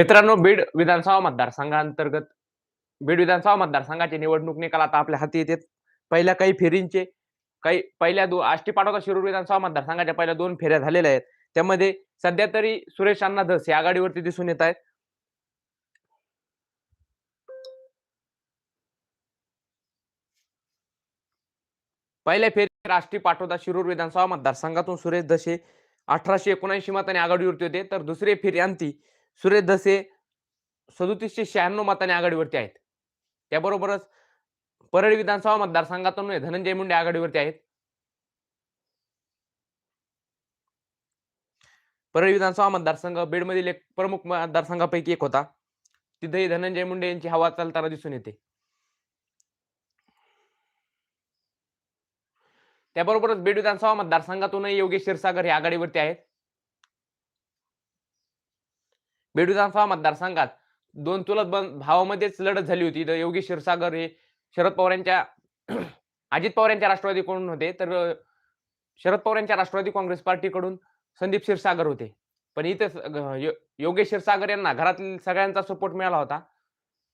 मित्रांनो बीड विधानसभा मतदारसंघांतर्गत बीड विधानसभा मतदारसंघाचे निवडणूक निकाल आता आपल्या हाती येते पहिल्या काही फेरींचे काही पहिल्या दोन आष्टी पाटोदा शिरूर विधानसभा मतदारसंघाच्या पहिल्या दोन फेऱ्या झालेल्या आहेत. त्यामध्ये सध्या तरी सुरेश अण्णा धस हे आघाडीवरती दिसून येत आहेत. पहिल्या फेरीत राष्ट्रीय पाठोदा शिरूर विधानसभा मतदारसंघातून सुरेश धसे अठराशे एकोणऐंशी मताने आघाडीवरती होते. तर दुसरे फेरी अंती सुरेश धसे सदोतीसशे शहाण्णव मताने आघाडीवरती आहेत. त्याबरोबरच परळी विधानसभा मतदारसंघातून धनंजय मुंडे आघाडीवरती आहेत. परळी विधानसभा मतदारसंघ बीडमधील एक प्रमुख मतदारसंघापैकी एक होता. तिथेही धनंजय मुंडे यांची हवा चालताना दिसून येते. त्याबरोबरच बीड विधानसभा मतदारसंघातूनही योगेश क्षीरसागर हे आघाडीवरती आहेत. बीड विधानसभा मतदारसंघात दोन चुलत बंद भावामध्येच लढत झाली होती. तर योगी क्षीरसागर हे शरद पवार यांच्या अजित पवार यांच्या राष्ट्रवादीकडून होते? तर शरद पवार यांच्या राष्ट्रवादी काँग्रेस पार्टीकडून संदीप क्षीरसागर होते. पण इथं यो- योगेश क्षीरसागर यांना घरातील सगळ्यांचा सपोर्ट मिळाला होता.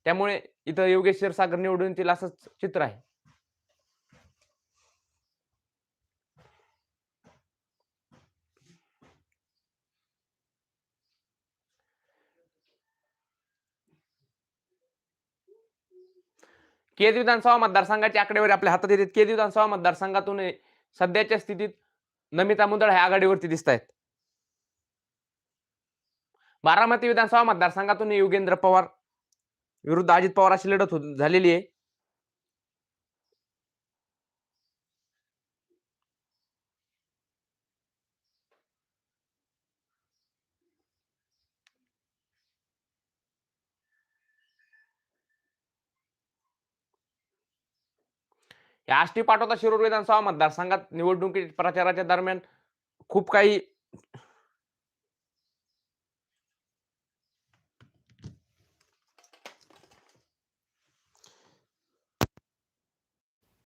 त्यामुळे इथं योगेश क्षीरसागर निवडून येतील असंच चित्र आहे. केज विधानसभा मतदारसंघाची आकडेवारी आपल्या हातात येते केज विधानसभा मतदारसंघातून सध्याच्या स्थितीत नमिता मुंदळ ह्या आघाडीवरती दिसत आहेत बारामती विधानसभा मतदारसंघातून योगेंद्र पवार विरुद्ध अजित पवार अशी लढत होत- झालेली आहे. या आष्टी पाटोदा शिरूर विधानसभा मतदारसंघात निवडणुकी प्रचाराच्या दरम्यान खूप काही